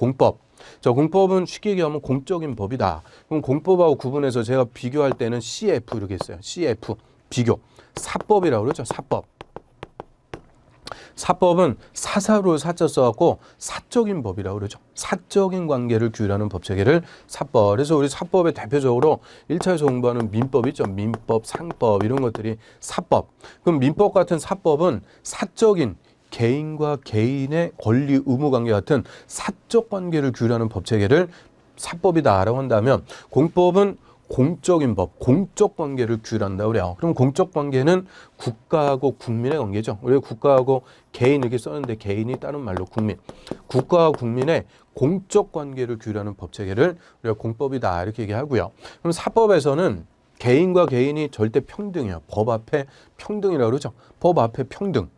공법. 자, 공법은 쉽게 얘기하면 공적인 법이다. 그럼 공법하고 구분해서 제가 비교할 때는 CF 이렇게 했어요. CF 비교. 사법이라고 그러죠. 사법. 사법은 사사로 사자 써갖고 사적인 법이라고 그러죠. 사적인 관계를 규율하는 법 체계를 사법. 그래서 우리 사법의 대표적으로 일차에서 공부하는 민법 있죠. 민법, 상법 이런 것들이 사법. 그럼 민법 같은 사법은 사적인 개인과 개인의 권리 의무 관계 같은 사적 관계를 규율하는 법 체계를 사법이다라고 한다면 공법은 공적인 법, 공적 관계를 규율한다 그래요. 그럼 공적 관계는 국가하고 국민의 관계죠. 우리가 국가하고 개인 이렇게 썼는데 개인이 다른 말로 국민. 국가와 국민의 공적 관계를 규율하는 법 체계를 우리가 공법이다 이렇게 얘기하고요. 그럼 사법에서는 개인과 개인이 절대 평등해요. 법 앞에 평등이라고 그러죠. 법 앞에 평등.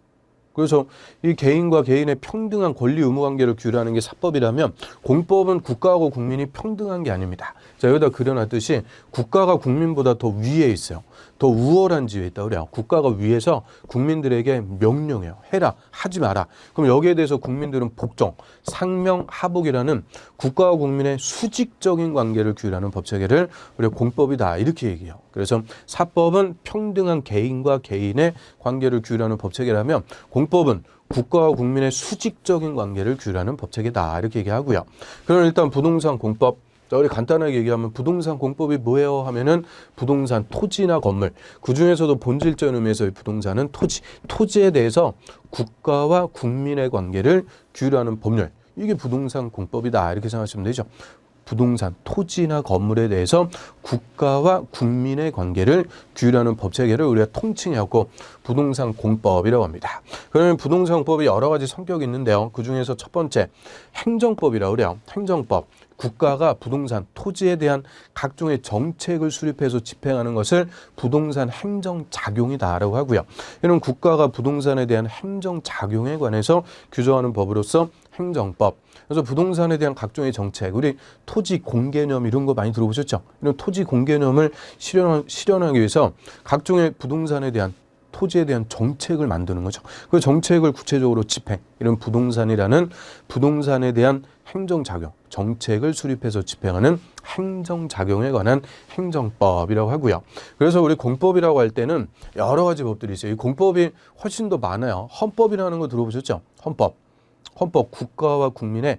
그래서 이 개인과 개인의 평등한 권리 의무 관계를 규율하는 게 사법이라면 공법은 국가하고 국민이 평등한 게 아닙니다. 자, 여기다 그려놨듯이 국가가 국민보다 더 위에 있어요. 더 우월한 지위에 있다 그래요. 국가가 위에서 국민들에게 명령해요. 해라, 하지 마라. 그럼 여기에 대해서 국민들은 복종, 상명, 하복이라는 국가와 국민의 수직적인 관계를 규율하는 법 체계를 우리가 공법이다 이렇게 얘기해요. 그래서 사법은 평등한 개인과 개인의 관계를 규율하는 법 체계라면 공법은 국가와 국민의 수직적인 관계를 규율하는 법 체계다 이렇게 얘기하고요. 그럼 일단 부동산 공법 자, 우리 간단하게 얘기하면 부동산 공법이 뭐예요? 하면은 부동산 토지나 건물. 그 중에서도 본질적인 의미에서의 부동산은 토지. 토지에 대해서 국가와 국민의 관계를 규율하는 법률. 이게 부동산 공법이다. 이렇게 생각하시면 되죠. 부동산, 토지나 건물에 대해서 국가와 국민의 관계를 규율하는 법 체계를 우리가 통칭하고 부동산 공법이라고 합니다. 그러면 부동산 공법이 여러 가지 성격이 있는데요. 그 중에서 첫 번째 행정법이라고 그래요. 행정법. 국가가 부동산, 토지에 대한 각종의 정책을 수립해서 집행하는 것을 부동산 행정작용이다라고 하고요. 이런 국가가 부동산에 대한 행정작용에 관해서 규정하는 법으로서 행정법. 그래서 부동산에 대한 각종의 정책, 우리 토지 공개념 이런 거 많이 들어보셨죠? 이런 토지 공개념을 실현, 실현하기 위해서 각종의 부동산에 대한 토지에 대한 정책을 만드는 거죠. 그 정책을 구체적으로 집행, 이런 부동산이라는 부동산에 대한 행정작용, 정책을 수립해서 집행하는 행정작용에 관한 행정법이라고 하고요. 그래서 우리 공법이라고 할 때는 여러 가지 법들이 있어요. 이 공법이 훨씬 더 많아요. 헌법이라는 거 들어보셨죠? 헌법. 헌법, 국가와 국민의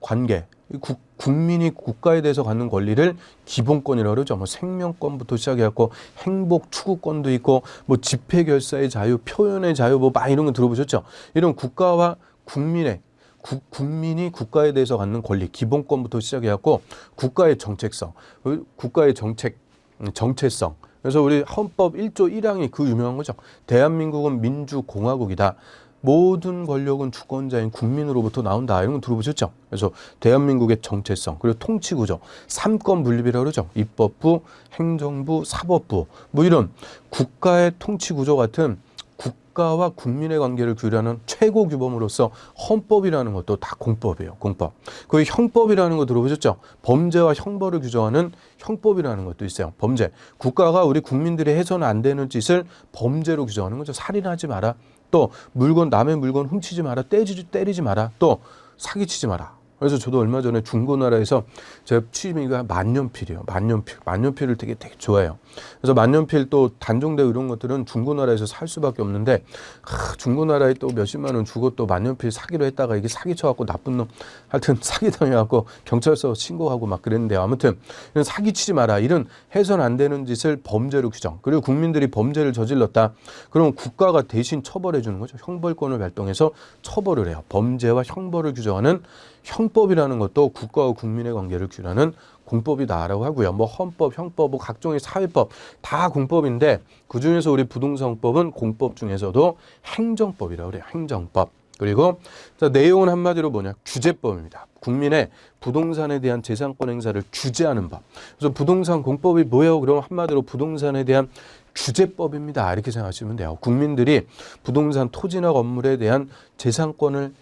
관계, 이 국, 국민이 국가에 대해서 갖는 권리를 기본권이라고 그러죠. 뭐 생명권부터 시작해갖고 행복 추구권도 있고 뭐 집회 결사의 자유, 표현의 자유 뭐 막 이런 거 들어보셨죠? 이런 국가와 국민의 국, 국민이 국가에 대해서 갖는 권리, 기본권부터 시작해갖고 국가의 정책성, 그 국가의 정책, 음, 정체성. 그래서 우리 헌법 1조 1항이 그 유명한 거죠. 대한민국은 민주공화국이다. 모든 권력은 주권자인 국민으로부터 나온다. 이런 거 들어보셨죠? 그래서 대한민국의 정체성, 그리고 통치구조, 삼권 분립이라고 그러죠. 입법부, 행정부, 사법부, 뭐 이런 국가의 통치구조 같은 국가와 국민의 관계를 규율하는 최고 규범으로서 헌법이라는 것도 다 공법이에요. 공법. 그 형법이라는 거 들어보셨죠? 범죄와 형벌을 규정하는 형법이라는 것도 있어요. 범죄. 국가가 우리 국민들이 해서는 안 되는 짓을 범죄로 규정하는 거죠. 살인하지 마라. 또 물건 남의 물건 훔치지 마라. 때리지 때리지 마라. 또 사기치지 마라. 그래서 저도 얼마 전에 중고나라에서 제 취미가 만년필이에요. 만년필. 만년필을 되게 되게 좋아해요. 그래서 만년필 또 단종되고 이런 것들은 중고나라에서 살 수밖에 없는데 하, 중고나라에 또 몇십만 원 주고 또 만년필 사기로 했다가 이게 사기쳐갖고 나쁜 놈 하여튼 사기당해갖고 경찰서 신고하고 막 그랬는데 아무튼 이런 사기치지 마라. 이런 해서는 안 되는 짓을 범죄로 규정. 그리고 국민들이 범죄를 저질렀다. 그러면 국가가 대신 처벌해 주는 거죠. 형벌권을 발동해서 처벌을 해요. 범죄와 형벌을 규정하는 형법이라는 것도 국가와 국민의 관계를 규율하는 공법이다라고 하고요. 뭐 헌법, 형법, 뭐 각종의 사회법 다 공법인데 그 중에서 우리 부동산법은 공법 중에서도 행정법이라고 그래요. 행정법. 그리고 자, 내용은 한마디로 뭐냐? 규제법입니다. 국민의 부동산에 대한 재산권 행사를 규제하는 법. 그래서 부동산 공법이 뭐예요? 그럼 한마디로 부동산에 대한 규제법입니다. 이렇게 생각하시면 돼요. 국민들이 부동산 토지나 건물에 대한 재산권을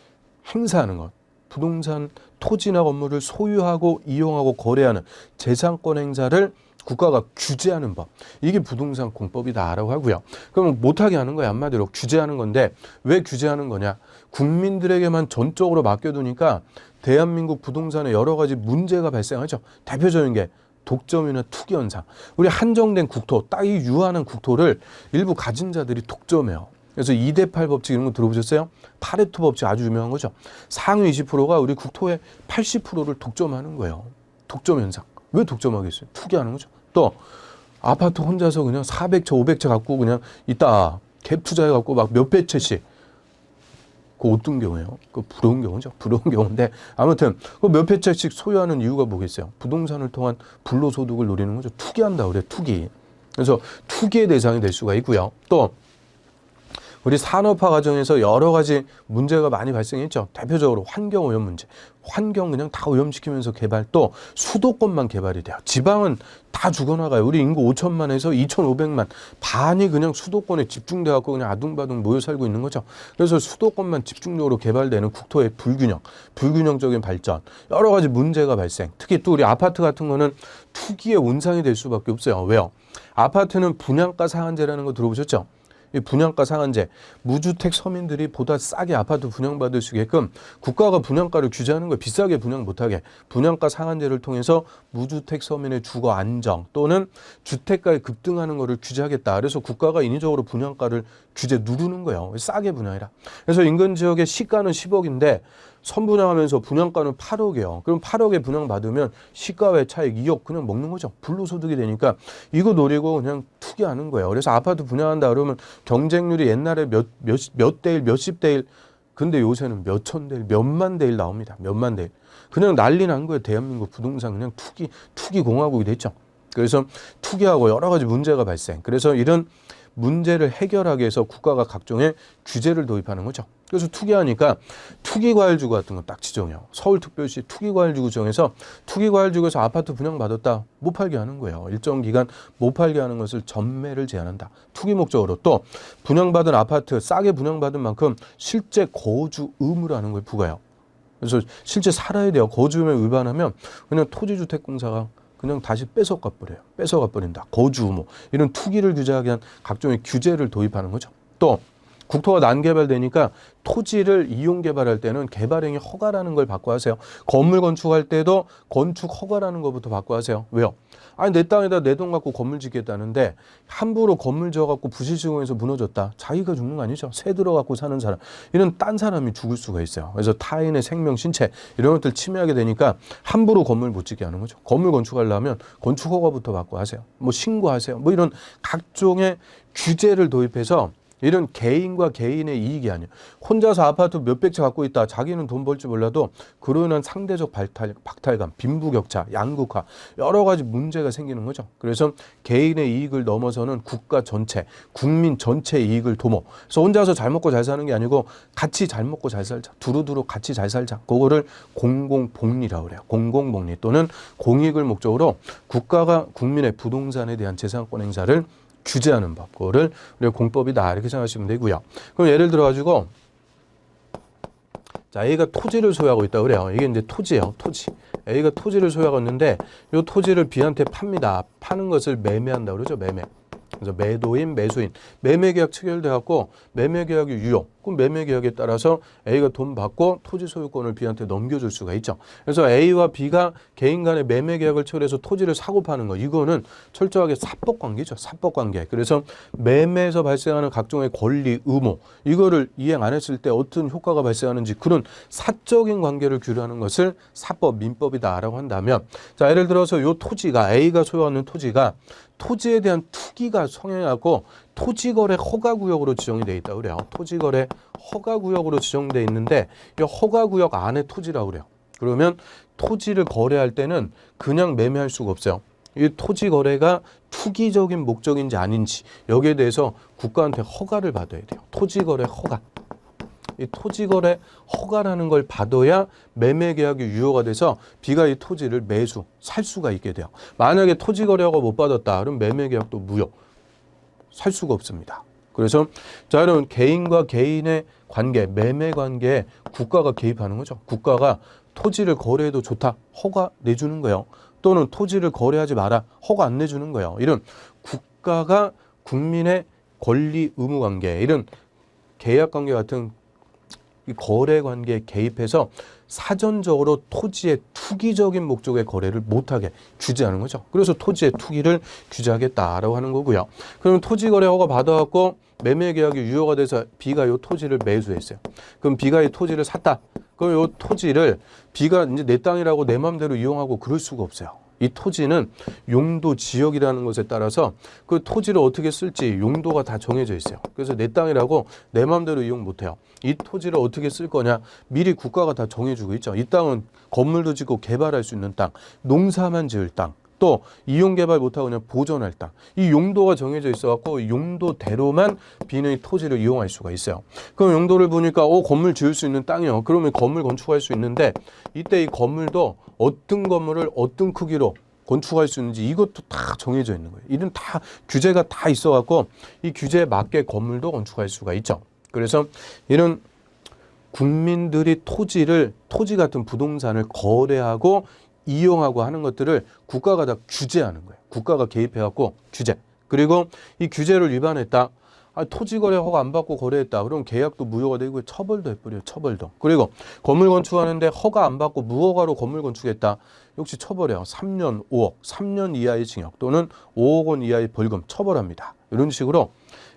행사하는 것. 부동산 토지나 건물을 소유하고 이용하고 거래하는 재산권 행사를 국가가 규제하는 법. 이게 부동산 공법이다라고 하고요. 그럼 못하게 하는 거야. 한마디로 규제하는 건데 왜 규제하는 거냐? 국민들에게만 전적으로 맡겨두니까 대한민국 부동산에 여러 가지 문제가 발생하죠. 대표적인 게 독점이나 투기 현상. 우리 한정된 국토, 땅이 유한한 국토를 일부 가진 자들이 독점해요. 그래서 2대 8 법칙 이런 거 들어보셨어요? 파레토 법칙 아주 유명한 거죠. 상위 20%가 우리 국토의 80%를 독점하는 거예요. 독점 현상. 왜 독점하겠어요? 투기하는 거죠. 또 아파트 혼자서 그냥 400채, 500채 갖고 그냥 있다. 갭 투자해 갖고 막 몇백 채씩. 그 어떤 경우예요? 그 부러운 경우죠. 부러운 경우인데 아무튼 그 몇백 채씩 소유하는 이유가 뭐겠어요? 부동산을 통한 불로소득을 노리는 거죠. 투기한다 그래. 투기. 그래서 투기의 대상이 될 수가 있고요. 또 우리 산업화 과정에서 여러 가지 문제가 많이 발생했죠. 대표적으로 환경 오염 문제. 환경 그냥 다 오염시키면서 개발 또 수도권만 개발이 돼요. 지방은 다 죽어나가요. 우리 인구 5천만에서 2,500만 반이 그냥 수도권에 집중돼 갖고 그냥 아둥바둥 모여 살고 있는 거죠. 그래서 수도권만 집중적으로 개발되는 국토의 불균형, 불균형적인 발전, 여러 가지 문제가 발생. 특히 또 우리 아파트 같은 거는 투기의 온상이 될 수밖에 없어요. 왜요? 아파트는 분양가 상한제라는 거 들어보셨죠? 이 분양가 상한제, 무주택 서민들이 보다 싸게 아파트 분양받을 수 있게끔 국가가 분양가를 규제하는 거예요. 비싸게 분양 못하게. 분양가 상한제를 통해서 무주택 서민의 주거 안정 또는 주택가에 급등하는 거를 규제하겠다. 그래서 국가가 인위적으로 분양가를 규제 누르는 거예요. 싸게 분양이라. 그래서 인근 지역의 시가는 10억인데 선분양하면서 분양가는 8억이에요. 그럼 8억에 분양받으면 시가외 차익 2억 그냥 먹는 거죠. 불로소득이 되니까 이거 노리고 그냥 투기하는 거예요. 그래서 아파트 분양한다 그러면 경쟁률이 옛날에 몇, 몇, 몇 대 일, 몇십 대 일, 근데 요새는 몇 천 대 일, 몇만 대 일 나옵니다. 몇만 대 일. 그냥 난리 난 거예요. 대한민국 부동산 그냥 투기, 투기 공화국이 됐죠. 그래서 투기하고 여러 가지 문제가 발생. 그래서 이런 문제를 해결하기 위해서 국가가 각종의 규제를 도입하는 거죠. 그래서 투기하니까 투기과열지구 같은 거 딱 지정해요. 서울특별시 투기과열지구 정해서 투기과열지구에서 아파트 분양받았다 못 팔게 하는 거예요. 일정 기간 못 팔게 하는 것을 전매를 제한한다. 투기 목적으로 또 분양받은 아파트 싸게 분양받은 만큼 실제 거주 의무라는 걸 부과해요. 그래서 실제 살아야 돼요. 거주 의무에 위반하면 그냥 토지주택공사가 그냥 다시 뺏어가 버려요. 뺏어가 버린다. 거주 의무 이런 투기를 규제하기 위한 각종의 규제를 도입하는 거죠. 또 국토가 난개발되니까 토지를 이용 개발할 때는 개발행위 허가라는 걸 받고 하세요. 건물 건축할 때도 건축 허가라는 것부터 받고 하세요. 왜요? 아니 내 땅에다 내 돈 갖고 건물 짓겠다는데 함부로 건물 지어 갖고 부실 시공해서 무너졌다. 자기가 죽는 거 아니죠? 새 들어 갖고 사는 사람 이런 딴 사람이 죽을 수가 있어요. 그래서 타인의 생명, 신체 이런 것들 침해하게 되니까 함부로 건물 못 짓게 하는 거죠. 건물 건축하려면 건축 허가부터 받고 하세요. 뭐 신고하세요. 뭐 이런 각종의 규제를 도입해서 이런 개인과 개인의 이익이 아니에요. 혼자서 아파트 몇백 채 갖고 있다. 자기는 돈벌줄 몰라도 인한 상대적 발탈, 박탈감, 빈부격차, 양극화 여러 가지 문제가 생기는 거죠. 그래서 개인의 이익을 넘어서는 국가 전체, 국민 전체 이익을 도모. 그래서 혼자서 잘 먹고 잘 사는 게 아니고 같이 잘 먹고 잘 살자. 두루두루 같이 잘 살자. 그거를 공공복리라고 그래요. 공공복리 또는 공익을 목적으로 국가가 국민의 부동산에 대한 재산권 행사를 규제하는 법, 그거를 우리가 공법이다 이렇게 생각하시면 되고요. 그럼 예를 들어 가지고 자 A가 토지를 소유하고 있다 그래요. 이게 이제 토지예요, 토지. A가 토지를 소유하고 있는데 이 토지를 B한테 팝니다. 파는 것을 매매한다 그러죠, 매매. 그래서 매도인, 매수인, 매매 계약 체결돼 갖고 매매 계약이 유효. 그럼 매매 계약에 따라서 A가 돈 받고 토지 소유권을 B한테 넘겨줄 수가 있죠. 그래서 A와 B가 개인 간의 매매 계약을 체결해서 토지를 사고 파는 거 이거는 철저하게 사법 관계죠. 사법 관계. 그래서 매매에서 발생하는 각종의 권리, 의무 이거를 이행 안 했을 때 어떤 효과가 발생하는지 그런 사적인 관계를 규율하는 것을 사법 민법이다라고 한다면 자 예를 들어서 요 토지가 A가 소유하는 토지가 토지에 대한 투기가 성행하고 토지거래 허가구역으로 지정이 돼 있다 그래요. 토지거래 허가구역으로 지정돼 있는데 이 허가구역 안에 토지라고 그래요. 그러면 토지를 거래할 때는 그냥 매매할 수가 없어요. 이 토지 거래가 투기적인 목적인지 아닌지 여기에 대해서 국가한테 허가를 받아야 돼요. 토지 거래 허가. 이 토지 거래 허가라는 걸 받아야 매매 계약이 유효가 돼서 B가 이 토지를 매수 살 수가 있게 돼요. 만약에 토지 거래 허가 못 받았다. 그럼 매매 계약도 무효. 살 수가 없습니다. 그래서 자 여러분 개인과 개인의 관계, 매매 관계에 국가가 개입하는 거죠. 국가가 토지를 거래해도 좋다. 허가 내주는 거예요. 또는 토지를 거래하지 마라 허가 안 내주는 거예요. 이런 국가가 국민의 권리 의무 관계 이런 계약 관계 같은 이 거래 관계에 개입해서 사전적으로 토지의 투기적인 목적의 거래를 못하게 규제하는 거죠. 그래서 토지의 투기를 규제하겠다라고 하는 거고요. 그러면 토지 거래 허가 받아갖고 매매 계약이 유효가 돼서 B가 요 토지를 매수했어요. 그럼 B가 이 토지를 샀다. 그럼 요 토지를 B가 이제 내 땅이라고 내 마음대로 이용하고 그럴 수가 없어요. 이 토지는 용도 지역이라는 것에 따라서 그 토지를 어떻게 쓸지 용도가 다 정해져 있어요. 그래서 내 땅이라고 내 마음대로 이용 못 해요. 이 토지를 어떻게 쓸 거냐 미리 국가가 다 정해주고 있죠. 이 땅은 건물도 짓고 개발할 수 있는 땅, 농사만 지을 땅, 또 이용 개발 못하고 그냥 보존할 땅. 이 용도가 정해져 있어갖고 용도대로만 비는 토지를 이용할 수가 있어요. 그럼 용도를 보니까 어 건물 지을 수 있는 땅이요. 그러면 건물 건축할 수 있는데 이때 이 건물도 어떤 건물을 어떤 크기로 건축할 수 있는지 이것도 다 정해져 있는 거예요. 이런 다 규제가 다 있어갖고 이 규제에 맞게 건물도 건축할 수가 있죠. 그래서 이런 국민들이 토지를 토지 같은 부동산을 거래하고 이용하고 하는 것들을 국가가 다 규제하는 거예요. 국가가 개입해갖고 규제. 그리고 이 규제를 위반했다. 아, 토지 거래 허가 안 받고 거래했다. 그럼 계약도 무효가 되고 처벌도 해버려요. 처벌도. 그리고 건물 건축하는데 허가 안 받고 무허가로 건물 건축했다. 역시 처벌해요. 3년 5억, 3년 이하의 징역 또는 5억 원 이하의 벌금 처벌합니다. 이런 식으로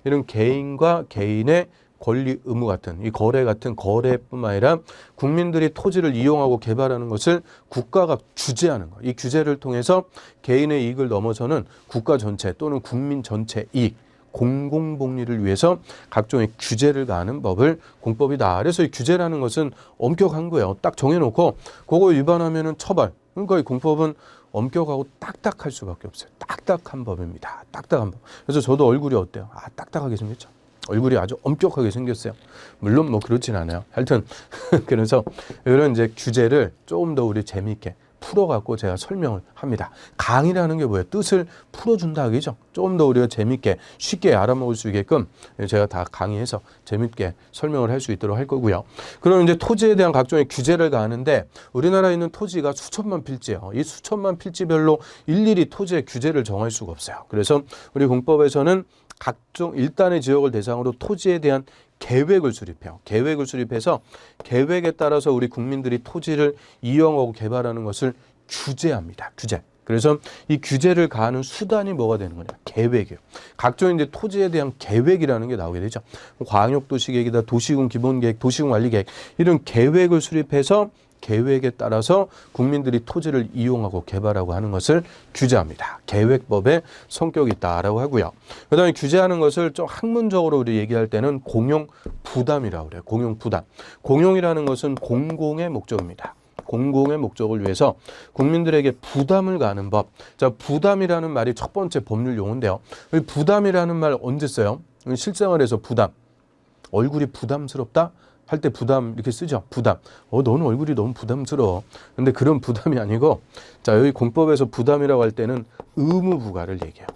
이런 개인과 개인의 권리 의무 같은 이 거래 같은 거래뿐만 아니라 국민들이 토지를 이용하고 개발하는 것을 국가가 규제하는 거. 이 규제를 통해서 개인의 이익을 넘어서는 국가 전체 또는 국민 전체 이익 공공복리를 위해서 각종의 규제를 가하는 법을 공법이다. 그래서 이 규제라는 것은 엄격한 거예요. 딱 정해놓고 그거 위반하면 은 처벌. 그러니까 이 공법은 엄격하고 딱딱할 수밖에 없어요. 딱딱한 법입니다. 딱딱한 법. 그래서 저도 얼굴이 어때요? 아, 딱딱하게 생겼죠. 얼굴이 아주 엄격하게 생겼어요. 물론 뭐 그렇진 않아요. 하여튼 그래서 이런 이제 규제를 조금 더 우리 재미있게 풀어갖고 제가 설명을 합니다. 강의라는 게 뭐예요? 뜻을 풀어준다 그죠? 조금 더 우리가 재밌게 쉽게 알아먹을 수 있게끔 제가 다 강의해서 재밌게 설명을 할 수 있도록 할 거고요. 그럼 이제 토지에 대한 각종의 규제를 가하는데 우리나라에 있는 토지가 수천만 필지예요. 이 수천만 필지별로 일일이 토지의 규제를 정할 수가 없어요. 그래서 우리 공법에서는 각종 일단의 지역을 대상으로 토지에 대한 계획을 수립해요. 계획을 수립해서 계획에 따라서 우리 국민들이 토지를 이용하고 개발하는 것을 규제합니다. 규제. 그래서 이 규제를 가하는 수단이 뭐가 되는 거냐? 계획이에요. 각종 이제 토지에 대한 계획이라는 게 나오게 되죠. 광역도시계획이다, 도시군 기본계획, 도시군 관리계획 이런 계획을 수립해서 계획에 따라서 국민들이 토지를 이용하고 개발하고 하는 것을 규제합니다. 계획법에 성격이 있다라고 하고요. 그다음에 규제하는 것을 좀 학문적으로 우리 얘기할 때는 공용 부담이라고 그래요. 공용 부담. 공용이라는 것은 공공의 목적입니다. 공공의 목적을 위해서 국민들에게 부담을 가는 법. 자, 부담이라는 말이 첫 번째 법률 용어인데요. 이 부담이라는 말 언제 써요? 실생활에서 부담. 얼굴이 부담스럽다? 할 때 부담 이렇게 쓰죠. 부담. 어, 너는 얼굴이 너무 부담스러워. 근데 그런 부담이 아니고, 자, 여기 공법에서 부담이라고 할 때는 의무 부과를 얘기해요.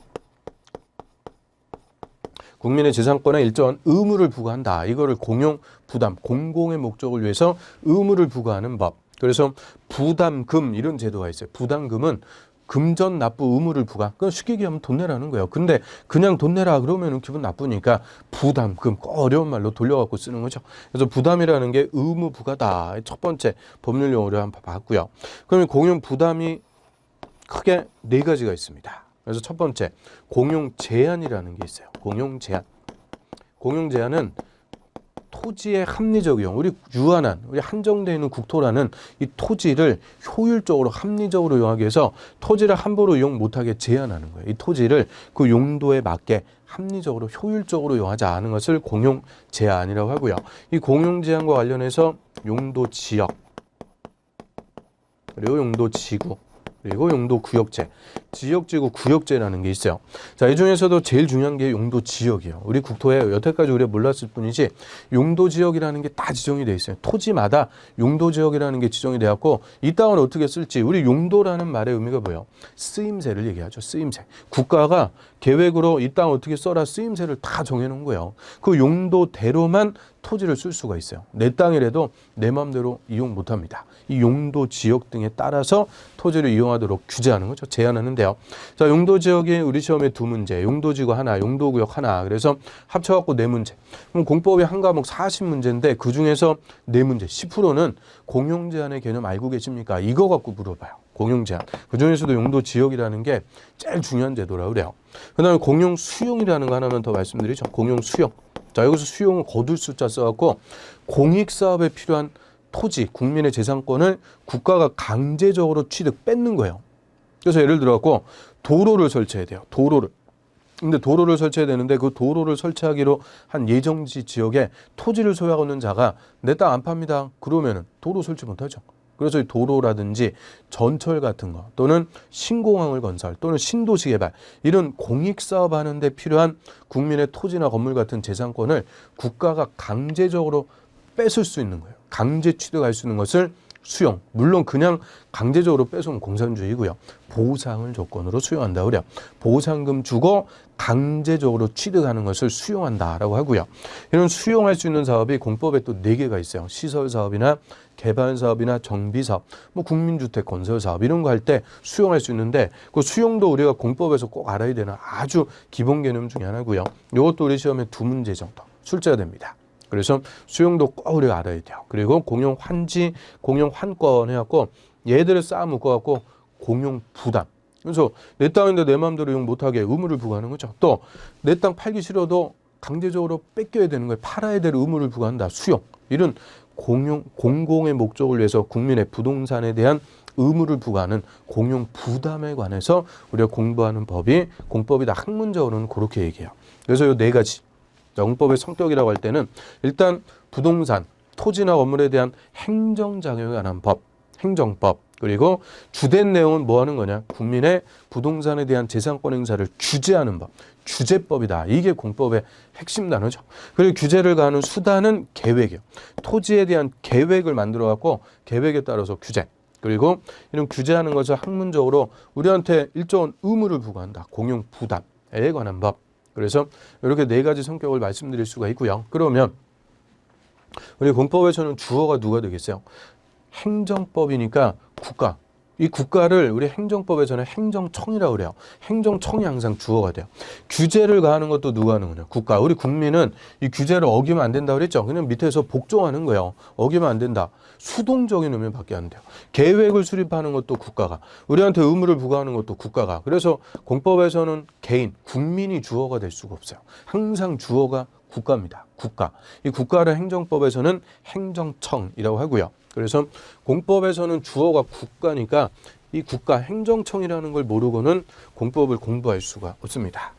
국민의 재산권에 일정한 의무를 부과한다. 이거를 공용 부담, 공공의 목적을 위해서 의무를 부과하는 법. 그래서 부담금 이런 제도가 있어요. 부담금은 금전 납부 의무를 부과. 그건 쉽게 얘기하면 돈 내라는 거예요. 근데 그냥 돈 내라 그러면은 기분 나쁘니까 부담금 어려운 말로 돌려갖고 쓰는 거죠. 그래서 부담이라는 게 의무 부과다. 첫 번째 법률 용어로 한번 봤고요. 그러면 공용 부담이 크게 네 가지가 있습니다. 그래서 첫 번째 공용 제한이라는 게 있어요. 공용 제한. 공용 제한은 토지의 합리적 이용, 우리 유한한, 우리 한정되어 있는 국토라는 이 토지를 효율적으로 합리적으로 이용하기 위해서 토지를 함부로 이용 못하게 제한하는 거예요. 이 토지를 그 용도에 맞게 합리적으로 효율적으로 이용하지 않은 것을 공용 제한이라고 하고요. 이 공용 제한과 관련해서 용도 지역 그리고 용도 지구 그리고 용도 구역제, 지역지구 구역제라는 게 있어요. 자, 이 중에서도 제일 중요한 게 용도 지역이에요. 우리 국토에 여태까지 우리가 몰랐을 뿐이지 용도 지역이라는 게 다 지정이 돼 있어요. 토지마다 용도 지역이라는 게 지정이 되었고 이 땅을 어떻게 쓸지 우리 용도라는 말의 의미가 뭐예요? 쓰임새를 얘기하죠. 쓰임새. 국가가 계획으로 이 땅 어떻게 써라 쓰임새를 다 정해놓은 거예요. 그 용도대로만 토지를 쓸 수가 있어요. 내 땅이라도 내 마음대로 이용 못합니다. 이 용도 지역 등에 따라서 토지를 이용하도록 규제하는 거죠. 제한하는데요. 자, 용도 지역이 우리 시험에 두 문제, 용도 지구 하나, 용도 구역 하나. 그래서 합쳐갖고 네 문제. 그럼 공법이 한 과목 40문제인데 그 중에서 네 문제, 10%는 공용 제한의 개념 알고 계십니까? 이거 갖고 물어봐요. 공용 제한. 그 중에서도 용도 지역이라는 게 제일 중요한 제도라 그래요. 그 다음에 공용 수용이라는 거 하나만 더 말씀드리죠. 공용 수용. 자, 여기서 수용을 거둘 숫자 써갖고 공익 사업에 필요한 토지, 국민의 재산권을 국가가 강제적으로 취득 뺏는 거예요. 그래서 예를 들어갖고 도로를 설치해야 돼요. 도로를. 근데 도로를 설치해야 되는데 그 도로를 설치하기로 한 예정지 지역에 토지를 소유하고 있는 자가 내 땅 안 팝니다. 그러면은 도로 설치 못하죠. 그래서 이 도로라든지 전철 같은 거 또는 신공항을 건설 또는 신도시 개발 이런 공익 사업 하는데 필요한 국민의 토지나 건물 같은 재산권을 국가가 강제적으로 뺏을 수 있는 거예요. 강제 취득할 수 있는 것을 수용. 물론 그냥 강제적으로 뺏으면 공산주의고요. 보상을 조건으로 수용한다 그래요. 보상금 주고 강제적으로 취득하는 것을 수용한다라고 하고요. 이런 수용할 수 있는 사업이 공법에 또 네 개가 있어요. 시설 사업이나 개발 사업이나 정비 사업, 뭐 국민주택 건설 사업 이런 거 할 때 수용할 수 있는데 그 수용도 우리가 공법에서 꼭 알아야 되는 아주 기본 개념 중에 하나고요. 이것도 우리 시험에 두 문제 정도 출제가 됩니다. 그래서 수용도 꼭 우리가 알아야 돼요. 그리고 공용 환지, 공용 환권 해갖고 얘들을 쌓아 묶어갖고 공용 부담. 그래서 내 땅인데 내 마음대로 이용 못하게 의무를 부과하는 거죠. 또 내 땅 팔기 싫어도 강제적으로 뺏겨야 되는 거예요. 팔아야 될 의무를 부과한다. 수용. 이런 공용, 공공의 목적을 위해서 국민의 부동산에 대한 의무를 부과하는 공용 부담에 관해서 우리가 공부하는 법이 공법이다. 학문적으로는 그렇게 얘기해요. 그래서 이 네 가지. 영법의 성격이라고 할 때는 일단 부동산, 토지나 건물에 대한 행정작용에 관한 법, 행정법, 그리고 주된 내용은 뭐 하는 거냐? 국민의 부동산에 대한 재산권 행사를 규제하는 법, 규제법이다. 이게 공법의 핵심 단어죠. 그리고 규제를 가하는 수단은 계획이에요. 토지에 대한 계획을 만들어 갖고 계획에 따라서 규제. 그리고 이런 규제하는 것을 학문적으로 우리한테 일정한 의무를 부과한다. 공용 부담에 관한 법. 그래서 이렇게 네 가지 성격을 말씀드릴 수가 있고요. 그러면 우리 공법에서는 주어가 누가 되겠어요? 행정법이니까 국가. 이 국가를 우리 행정법에서는 행정청이라고 그래요. 행정청이 항상 주어가 돼요. 규제를 가하는 것도 누가 하는 거냐? 국가. 우리 국민은 이 규제를 어기면 안 된다 그랬죠. 그냥 밑에서 복종하는 거예요. 어기면 안 된다. 수동적인 의미밖에 안 돼요. 계획을 수립하는 것도 국가가. 우리한테 의무를 부과하는 것도 국가가. 그래서 공법에서는 개인, 국민이 주어가 될 수가 없어요. 항상 주어가 국가입니다. 국가. 이 국가를 행정법에서는 행정청이라고 하고요. 그래서 공법에서는 주어가 국가니까 이 국가 행정청이라는 걸 모르고는 공법을 공부할 수가 없습니다.